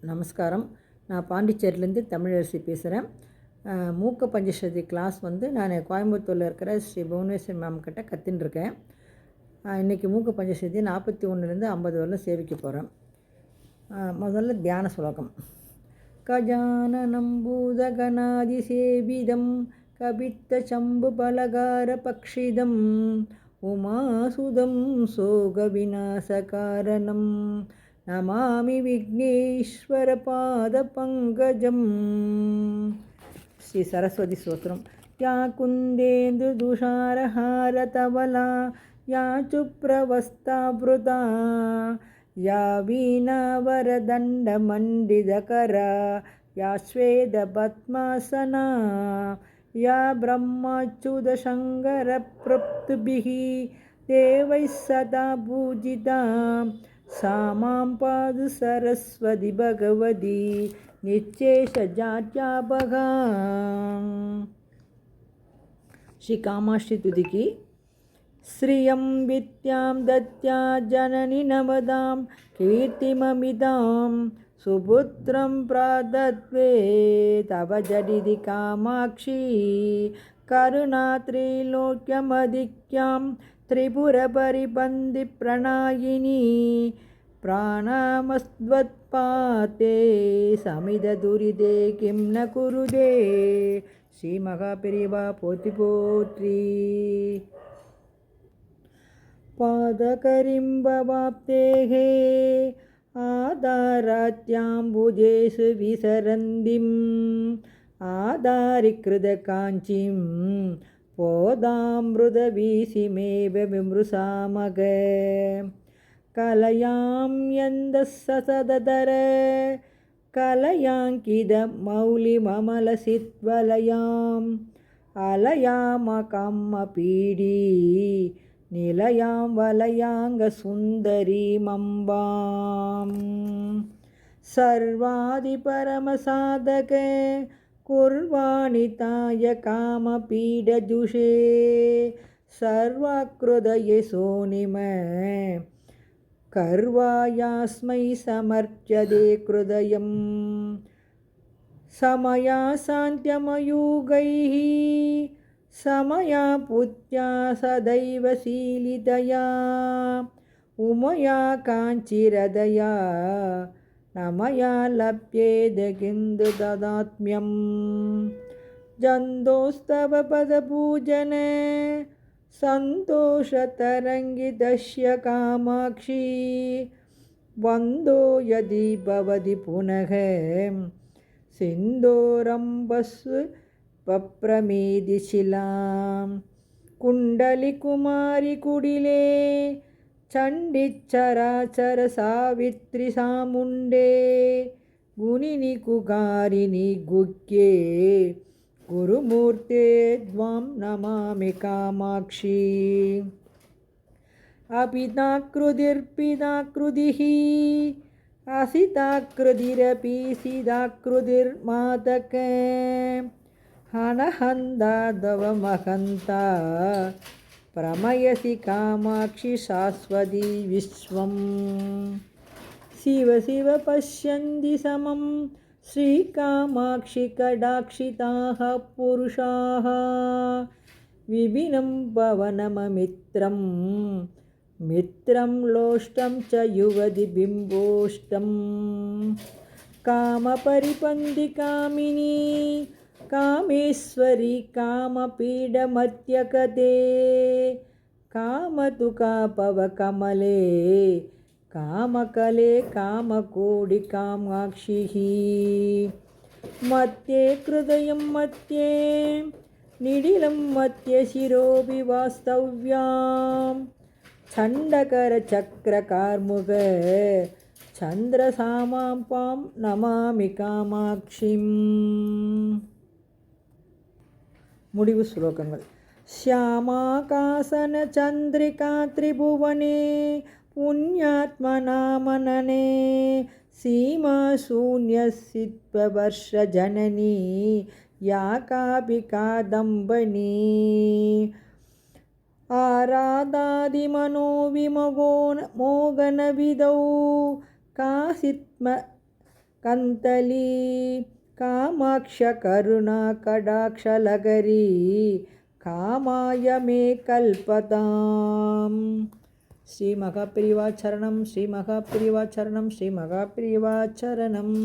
நமஸ்காரம். நான் பாண்டிச்சேரிலேருந்து தமிழரசி பேசுகிறேன் மூக்க பஞ்சசதி கிளாஸ் வந்து நான் கோயம்புத்தூரில் இருக்கிற ஸ்ரீ புவனேஸ்வரி மேம் கிட்ட கற்றுன்னு இன்றைக்கி மூக்க பஞ்சசதி நாற்பத்தி ஒன்றுலேருந்து ஐம்பது வரலும் சேவிக்க போகிறேன் முதல்ல தியான சுலோகம். கஜானனம் பலகார பக்ஷிதம் உமாசுதம் சோகவிநாசகாரணம் நமாமி விக்னேஸ்வரபாதபங்கஜம் ஸ்ரீ சரஸ்வதி ஸ்தோத்திரம் யா குந்தேந்து துஷாரஹாரதவலா யா சுப்ரவஸ்தாபிருதா या वीणावरदण्डमण्डितकरा या श्वेतपद्मासना या ब्रह्माच्युतशङ्करप्रप्तुभिः देवैः सदा पूजिता సామాంపాదు సరస్వతి భగవది నిత్యేషజాజ్ఞాపగా శ్రీ కామాక్షి తుదికి శ్రియం విద్యాం దత్యా జనని నవదాం కీర్తిమమిదాం సుపుత్రం ప్రాదత్వే తవ జడిది కామాక్షి కరుణాత్రిలోక్యమధిక్యాం त्रिपुरपरिबन्धिप्रणायिनी प्राणामस्त्वत्पाते समिददुरिदे किं न कुरुदे श्रीमहापिरिवा पोति पोत्री पादकरिम्बवाप्तेः आधारात्याम्बुजेषु विसरन्दिम् போதாமிருத வீசிமேவ விமருசாமக. கலையாம் எந்த சததர கலையாங்கித மௌலிமமலசித்வலயாம். அலயாமகம்ம பீடி. நிலையாம் வலயாங்க சுந்தரீமம்பாம் சர்வாதிபரமசாதக ताय कामपीडजुषे सर्वकृदयशोनिम कर्वायास्मै समर्प्यते कृदयं समया शान्त्यमयूगैः समया पुत्या सदैव शीलितया उमया काञ्चिरदया न मया लभ्येद किन्तु ददात्म्यं। जन्तोस्तव पदपूजन सन्तोषतरङ्गितस्य कामाक्षी। वन्दो यदि भवति पुनः सिन्दूरम्बस्व पप्रमेदिशिलां। कुण्डलिकुमारि कुडिले चण्डिच्चराचरसावित्रिसामुण्डे गुणिनि कुकारिणि गुह्ये। गुरुमूर्ते द्वां नमामि कामाक्षी। अपिताकृतिर्पिताकृतिः। असिताकृतिरपि सिताकृतिर्मातक हनहन्दादवमहन्ता प्रमयसि कामाक्षि शाश्वती विश्वं शिव शिव पश्यन्ति समं श्रीकामाक्षि कडाक्षिताः पुरुषाः विभिन्नं पवनममित्रं मित्रं लोष्टं च युवतिबिम्बोष्टं कामपरिपन्दिकामिनी कामेश्वरी कामपीडमत्यकते कामतुकापवकमले कामकले कामकोडिकामाक्षिः मध्ये हृदयं मध्ये निडिलं मध्ये शिरोऽपि वास्तव्यां चण्डकरचक्रकार्मुक चन्द्रसामां पां नमामि कामाक्षिम् முடிவு ஸ்லோகங்கள் శ్యామాకాసన చంద్రికా త్రిభువనే పుణ్యాత్మనామననే సీమాశూన్యసిత్వర్షజననీ యా కాపి కాదంబనీ ఆరాధాదిమనో విమగోన మోగన విదౌ కాసిత్మ కంతలీ கடாட்சலகரி காமாய மே கல்பதாம். ஸ்ரீ மகாபிரிவாச்சரணம் ஸ்ரீ மகாபிரிவாச்சரணம் ஸ்ரீ மகாபிரிவாச்சரணம்.